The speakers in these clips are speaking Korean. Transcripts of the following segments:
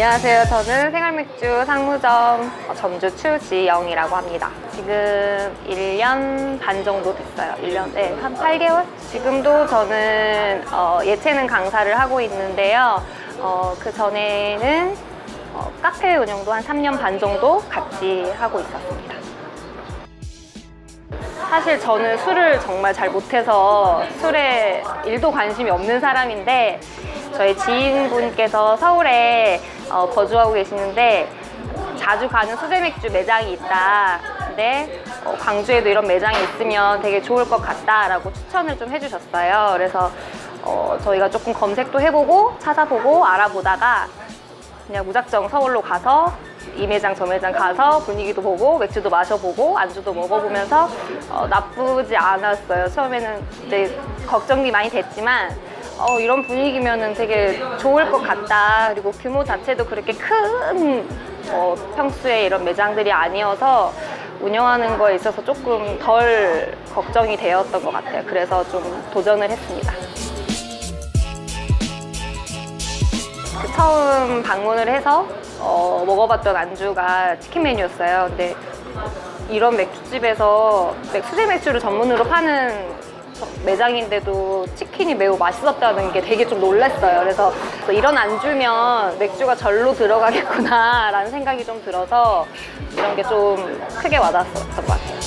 안녕하세요. 저는 생활맥주 상무점 어, 점주 추지영이라고 합니다. 지금 1년 반 정도 됐어요. 1년, 네, 한 8개월? 지금도 저는 어, 예체능 강사를 하고 있는데요. 어, 그 전에는 어, 카페 운영도 한 3년 반 정도 같이 하고 있었습니다. 사실 저는 술을 정말 잘 못해서 술에 일도 관심이 없는 사람인데 저희 지인분께서 서울에 어, 거주하고 계시는데 자주 가는 수제 맥주 매장이 있다. 근데 어, 광주에도 이런 매장이 있으면 되게 좋을 것 같다라고 추천을 좀 해주셨어요. 그래서 어, 저희가 조금 검색도 해보고 찾아보고 알아보다가 그냥 무작정 서울로 가서 이 매장 저 매장 가서 분위기도 보고 맥주도 마셔보고 안주도 먹어보면서 어, 나쁘지 않았어요. 처음에는 이제 걱정이 많이 됐지만 어, 이런 분위기면은 되게 좋을 것 같다. 그리고 규모 자체도 그렇게 큰 어, 평수의 이런 매장들이 아니어서 운영하는 거에 있어서 조금 덜 걱정이 되었던 것 같아요. 그래서 좀 도전을 했습니다. 그 처음 방문을 해서 어, 먹어봤던 안주가 치킨 메뉴였어요. 근데 이런 맥주집에서 맥- 수제 맥주를 전문으로 파는 저- 매장인데도 치킨이 매우 맛있었다는 게 되게 좀 놀랐어요. 그래서 이런 안주면 맥주가 절로 들어가겠구나라는 생각이 좀 들어서 이런 게 좀 크게 와닿았었던 것 같아요.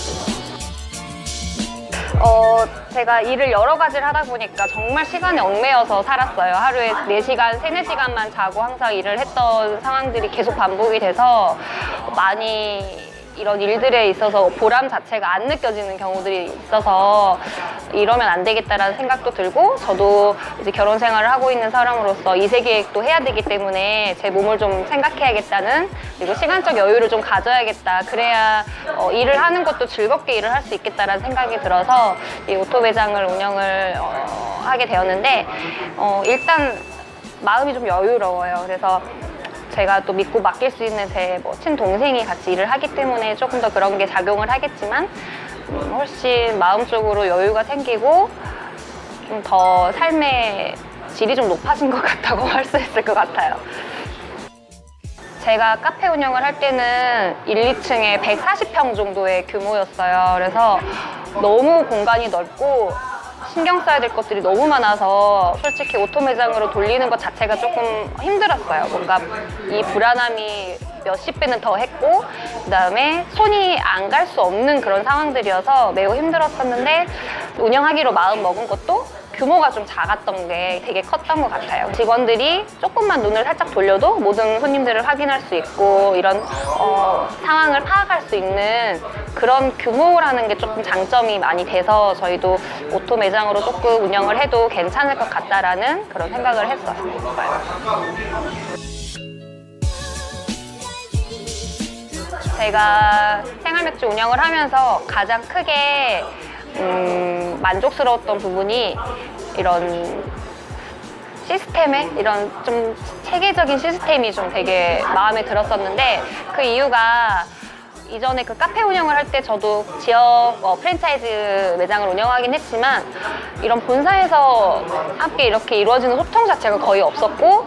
어, 제가 일을 여러 가지를 하다 보니까 정말 시간에 얽매여서 살았어요. 하루에 4시간, 3, 4시간만 자고 항상 일을 했던 상황들이 계속 반복이 돼서 많이 이런 일들에 있어서 보람 자체가 안 느껴지는 경우들이 있어서 이러면 안 되겠다라는 생각도 들고 저도 이제 결혼 생활을 하고 있는 사람으로서 이세 계획도 해야 되기 때문에 제 몸을 좀 생각해야겠다는 그리고 시간적 여유를 좀 가져야겠다 그래야 어, 일을 하는 것도 즐겁게 일을 할 수 있겠다라는 생각이 들어서 이 오토 매장을 운영을 어, 하게 되었는데 어, 일단 마음이 좀 여유로워요. 그래서 제가 또 믿고 맡길 수 있는 제 뭐 친동생이 같이 일을 하기 때문에 조금 더 그런 게 작용을 하겠지만 음, 훨씬 마음적으로 여유가 생기고 좀 더 삶의 질이 좀 높아진 것 같다고 할 수 있을 것 같아요. 제가 카페 운영을 할 때는 1, 2층에 140평 정도의 규모였어요. 그래서 너무 공간이 넓고 신경 써야 될 것들이 너무 많아서 솔직히 오토 매장으로 돌리는 것 자체가 조금 힘들었어요. 뭔가 이 불안함이 몇십 배는 더 했고 그다음에 손이 안 갈 수 없는 그런 상황들이어서 매우 힘들었었는데 운영하기로 마음 먹은 것도 규모가 좀 작았던 게 되게 컸던 것 같아요. 직원들이 조금만 눈을 살짝 돌려도 모든 손님들을 확인할 수 있고 이런 어, 상황을 파악할 수 있는 그런 규모라는 게 조금 장점이 많이 돼서 저희도 오토 매장으로 조금 운영을 해도 괜찮을 것 같다라는 그런 생각을 했어요. 제가 생활맥주 운영을 하면서 가장 크게 음, 만족스러웠던 부분이 이런 시스템에 이런 좀 체계적인 시스템이 좀 되게 마음에 들었었는데 그 이유가 이전에 그 카페 운영을 할 때 저도 지역 어, 프랜차이즈 매장을 운영하긴 했지만 이런 본사에서 함께 이렇게 이루어지는 소통 자체가 거의 없었고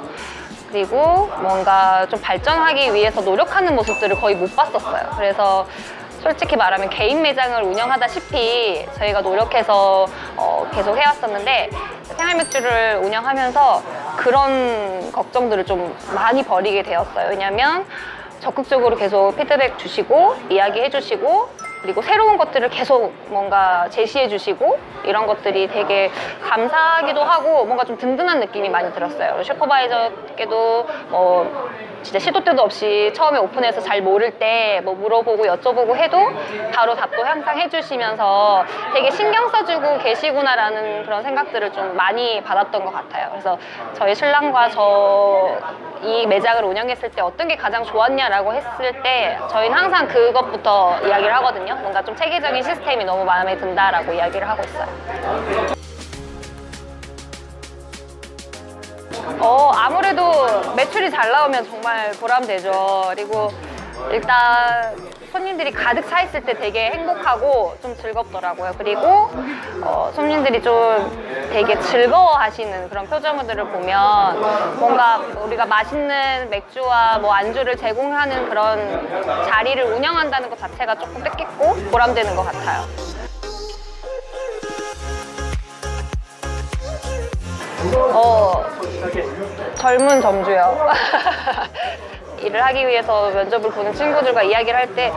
그리고 뭔가 좀 발전하기 위해서 노력하는 모습들을 거의 못 봤었어요. 그래서 솔직히 말하면 개인 매장을 운영하다시피 저희가 노력해서 어, 계속 해왔었는데 생활맥주를 운영하면서 그런 걱정들을 좀 많이 버리게 되었어요. 왜냐면 적극적으로 계속 피드백 주시고 이야기해 주시고 그리고 새로운 것들을 계속 뭔가 제시해 주시고 이런 것들이 되게 감사하기도 하고 뭔가 좀 든든한 느낌이 많이 들었어요. 슈퍼바이저께도 뭐 진짜 시도 때도 없이 처음에 오픈해서 잘 모를 때 뭐 물어보고 여쭤보고 해도 바로 답도 항상 해주시면서 되게 신경 써주고 계시구나라는 그런 생각들을 좀 많이 받았던 것 같아요. 그래서 저희 신랑과 저 이 매장을 운영했을 때 어떤 게 가장 좋았냐라고 했을 때 저희는 항상 그것부터 이야기를 하거든요. 뭔가 좀 체계적인 시스템이 너무 마음에 든다라고 이야기를 하고 있어요. 어, 아무래도 매출이 잘 나오면 정말 보람되죠. 그리고 일단 손님들이 가득 차 있을 때 되게 행복하고 좀 즐겁더라고요. 그리고 어, 손님들이 좀 되게 즐거워하시는 그런 표정들을 보면 뭔가 우리가 맛있는 맥주와 뭐 안주를 제공하는 그런 자리를 운영한다는 것 자체가 조금 뜻깊고 보람되는 것 같아요. 어, 젊은 점주요. 일을 하기 위해서 면접을 보는 친구들과 이야기를 할 때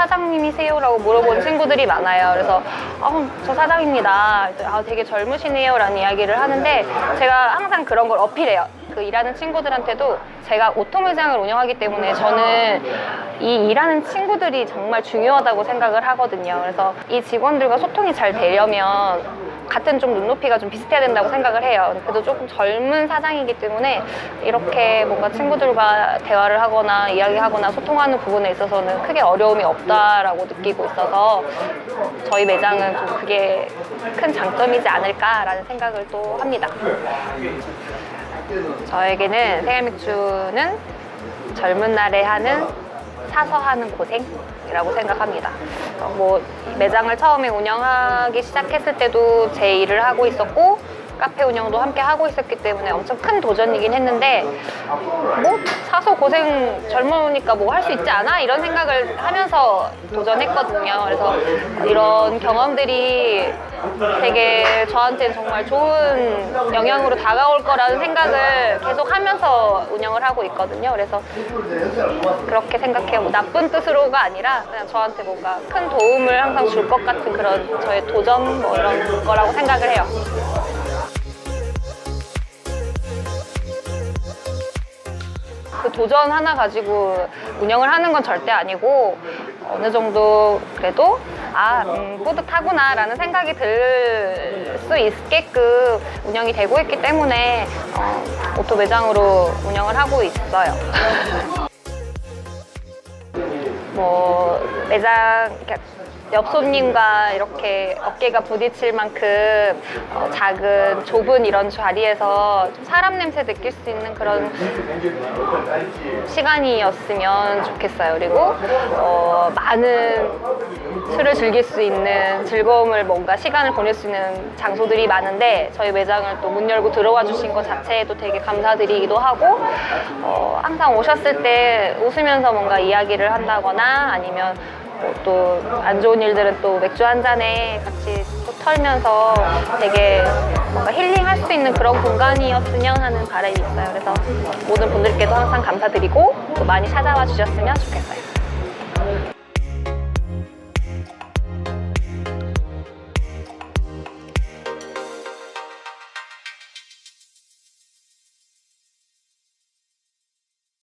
사장님이세요라고 물어보는 친구들이 많아요. 그래서 아, 저 사장입니다. 아, 되게 젊으시네요라는 이야기를 하는데 제가 항상 그런 걸 어필해요. 그 일하는 친구들한테도 제가 오토 매장을 운영하기 때문에 저는 이 일하는 친구들이 정말 중요하다고 생각을 하거든요. 그래서 이 직원들과 소통이 잘 되려면 같은 좀 눈높이가 좀 비슷해야 된다고 생각을 해요. 그래도 조금 젊은 사장이기 때문에 이렇게 뭔가 친구들과 대화를 하거나 이야기하거나 소통하는 부분에 있어서는 크게 어려움이 없다라고 느끼고 있어서 저희 매장은 좀 그게 큰 장점이지 않을까라는 생각을 또 합니다. 저에게는 생일맥주는 젊은 날에 하는 사서 하는 고생이라고 생각합니다. 어, 뭐 매장을 처음에 운영하기 시작했을 때도 제 일을 하고 있었고 카페 운영도 함께 하고 있었기 때문에 엄청 큰 도전이긴 했는데 뭐 사서 고생 젊으니까 뭐 할 수 있지 않아 이런 생각을 하면서 도전했거든요. 그래서 이런 경험들이 되게 저한테는 정말 좋은 영향으로 다가올 거라는 생각을 계속 하면서 운영을 하고 있거든요. 그래서 그렇게 생각해요. 뭐 나쁜 뜻으로가 아니라 그냥 저한테 뭔가 큰 도움을 항상 줄 것 같은 그런 저의 도전 뭐 이런 거라고 생각을 해요. 그 도전 하나 가지고 운영을 하는 건 절대 아니고 어느 정도 그래도 아 음, 뿌듯하구나라는 생각이 들 수 있게끔 운영이 되고 있기 때문에 어, 오토 매장으로 운영을 하고 있어요. 뭐 매장 이렇게 옆 손님과 이렇게 어깨가 부딪힐 만큼 어, 작은 좁은 이런 자리에서 좀 사람 냄새 느낄 수 있는 그런 시간이었으면 좋겠어요. 그리고 어, 많은 술을 즐길 수 있는 즐거움을 뭔가 시간을 보낼 수 있는 장소들이 많은데 저희 매장을 또 문 열고 들어와 주신 것 자체에도 되게 감사드리기도 하고 어, 항상 오셨을 때 웃으면서 뭔가 이야기를 한다거나 아니면 뭐 또안 좋은 일들은 또 맥주 한 잔에 같이 또 털면서 되게 뭔가 힐링할 수 있는 그런 공간이었으면 하는 바람이 있어요. 그래서 모든 분들께도 항상 감사드리고 또 많이 찾아와 주셨으면 좋겠어요.